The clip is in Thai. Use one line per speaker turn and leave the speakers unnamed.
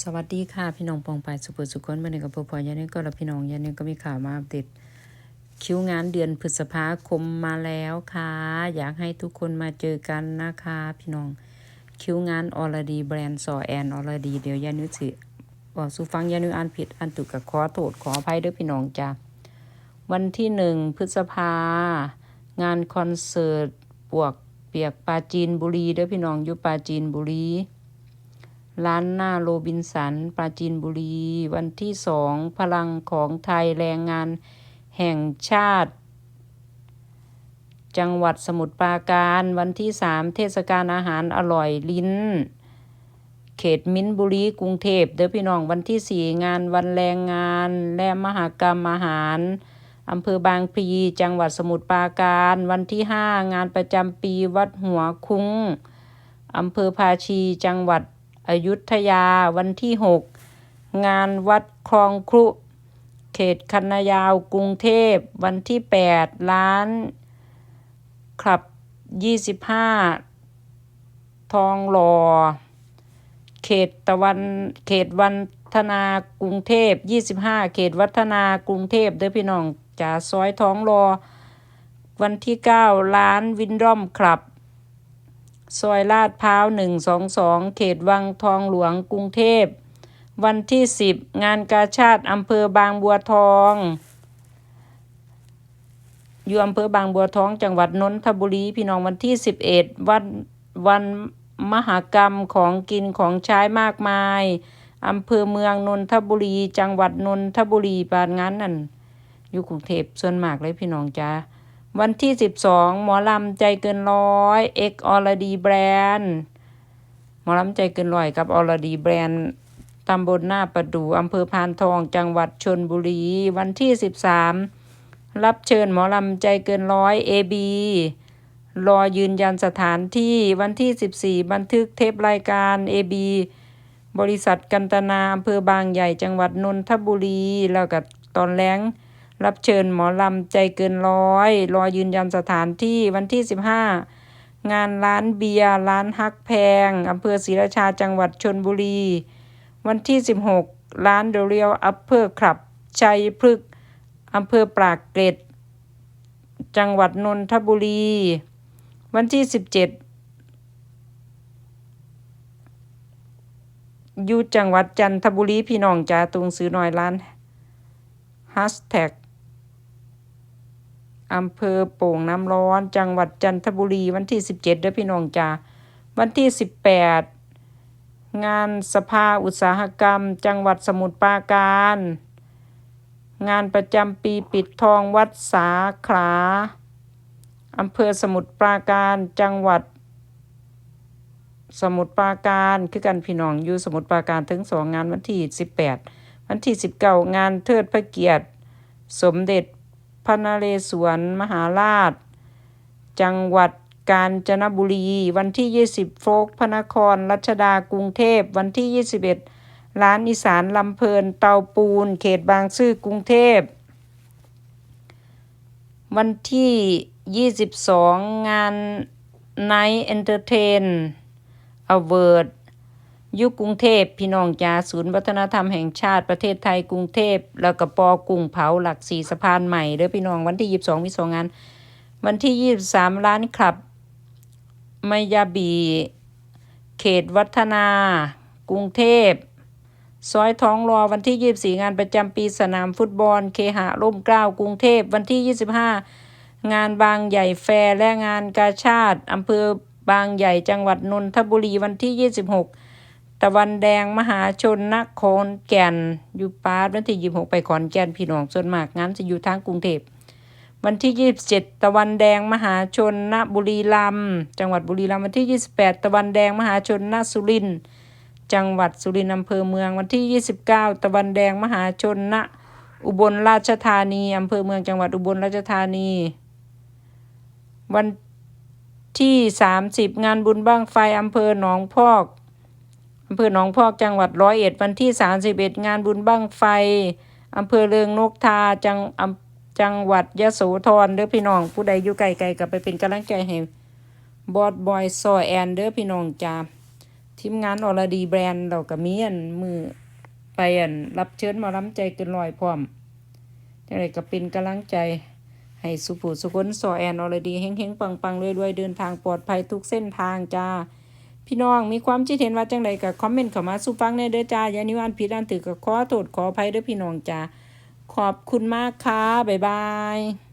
สวัสดีค่ะพี่น้องปองไปสุขสุขคนมื่อนี้กับพ่อพ่อยานี่ก็รับพี่น้องยานี่ก็มีข่าวมาอัปเดตคิวงานเดือนพฤษภาคมมาแล้วค่ะ อยากให้ทุกคนมาเจอกันนะคะ พี่น้องคิวงานออลดีแบรนด์ซอแอนออลดีเดี๋ยวยานิสิบอกสู่ฟังยานิอ่านผิดอันตุกกับขอโทษขออภัยด้วยพี่น้องจ้าวันที่หนึ่งพฤษภางานคอนเสิร์ตปวกเปียกปาจีนบุรีด้อพี่น้องอยู่ปาจีนบุรี ร้านหน้าโรบินสัน ปราจีนบุรี วันที่สองพลังของไทยแรงงานแห่งชาติ จังหวัดสมุทรปราการ วันที่สามเทศกาลอาหารอร่อยลิ้น เขตมิ้นบุรีกรุงเทพเด้อพี่น้อง วันที่สี่งานวันแรงงาน และมหกรรมอาหารอำเภอบางพลีจังหวัดสมุทรปราการ วันที่ห้างานประจำปีวัดหัวคุ้งอำเภอภาชีจังหวัด อยุธยาวันที่ 6 งานวัดคลองครุ เขตคันนายาวกรุงเทพ วันที่8ล้านขับ 25 ทองหล่อ เขตตะวันเขตวันธนากรุงเทพ 25 เขตวัฒนากรุงเทพเด้อพี่น้องจ่าซอยท้องรอ วันที่9ล้านวินดอมคลับ ซอยลาดพร้าวหนึ่งสองสองเขตวังทองหลวงกรุงเทพ วันที่สิบงานกาชาติอำเภอบางบัวทอง อยู่อำเภอบางบัวทองจังหวัดนนทบุรีพี่น้องวันที่สิบเอ็ดวันวันมหากรรมของกินของใช้มากมาย อำเภอเมืองนนทบุรี จังหวัดนนทบุรีปานงั้นนั่นอยู่กรุงเทพส่วนมากเลยพี่น้องจ้า วันที่ 12 หมอลำใจเกินร้อยเอ็กออลดีแบรนด์หมอลำใจเกินร้อยกับออลดีแบรนด์ตำบลหน้าประดูอำเภอพานทองจังหวัดชนบุรี วันที่ 13 รับเชิญหมอลำใจเกินร้อยเอบีรอยืนยันสถานที่วันที่ 14 บันทึกเทปรายการ AB บริษัทกันตนาอำเภอบางใหญ่จังหวัดนนทบุรี แล้วก็ตอนแรง รับเชิญหมอลำใจเกินร้อย รอยืนยันสถานที่วันที่ 15 งานร้านเบียร์ร้านฮักแพงอำเภอศรีราชาจังหวัดชนบุรี วันที่ 16 ร้านเดเรียวอัปเปอร์คลับชัยพฤกษ์อำเภอปรากเกร็ด จังหวัดนนทบุรี วันที่ 17อยู่จังหวัดจันทบุรีพี่น้องจ้าตรงซื้อหน่อยร้านฮัชแท็ก อำเภอโป่งน้ำร้อน จังหวัดจันทบุรีวันที่ 17เด้อพี่น้องจ้าวันที่ 18 งานสภาอุตสาหกรรม จังหวัดสมุทรปราการ งานประจำปีปิดทองวัดสาขาอำเภอสมุทรปราการจังหวัด สมุทรปราการคือกันพี่น้องอยู่สมุทรปราการถึงสองงานวันที่ 18 วันที่ 19 งานเทิดพระเกียรติ สมเด็จ พระนเรศวรมหาราช จังหวัดกาญจนบุรี วันที่ 20 โฟกพระนคร รัชดากรุงเทพ วันที่ 21 ร้านอีสานลำเพลินเตาปูน เขตบางซื่อกรุงเทพ วันที่ 22 งาน Night Entertain Award อ ยู่กรุงเทพพี่น้องจ้าศูนย์วัฒนธรรมแห่งชาติประเทศไทยกรุงเทพ แล้วก็ปอกุ้งเผาหลักสีสะพานใหม่เด้อพี่น้องวันที่22มีสองงาน วันที่23ร้านคลับมายาบี เขตวัฒนา กรุงเทพซอยท้องรอวันที่24งานประจำปีสนามฟุตบอล เคหะร่มเกล้ากรุงเทพวันที่25งานบางใหญ่แฟร์และงานกาชาติอำเภอบางใหญ่จังหวัดนนทบุรีวันที่26 ตะวันแดงมหาชนนครแก่นอยู่ปาร์วันที่26ไปขอนแก่นพี่น้องส่วนมากงานจะอยู่ทางกรุงเทพวันที่27ตะวันแดงมหาชนณบุรีรัมย์จังหวัดบุรีรัมย์วันที่28ตะวันแดงมหาชนณสุรินทร์จังหวัดสุรินทร์อำเภอเมืองวันที่29ตะวันแดงมหาชนณอุบลราชธานีอำเภอเมืองจังหวัดอุบลราชธานี วันที่30งานบุญบ้างไฟอำเภอหนองพอก อำเภอหนองพอกจังหวัดร้อยเอ็ดวันที่ 31 งานบุญบ้างไฟอำเภอเรืองนกทาจังจังหวัดยะโสธรเด้อพี่น้อง ผู้ใดอยู่ไกลๆกับไปเป็นกำลังใจให้บอดบอยซอแอนเด้อพี่น้องจ้าทีมงานอรดีแบรนด์เราก็มีอันมือไปอันรับเชิญมาล้ำใจเกินร้อยพร้อมจังไดก็เป็นกำลังใจให้สุภูสุคนสอแอนอรดีเฮงๆปังๆรวยๆเดินทางปลอดภัยทุกเส้นทางจ้า พี่น้องมีความคิดเห็นว่าจังไดก็คอมเมนต์เข้ามาสู่ฟังในเด้อจ้าอย่านิวอันผิดอันถือก็ขอโทษขออภัยเด้อพี่น้องจ้าขอบคุณมากค่ะบ๊ายบาย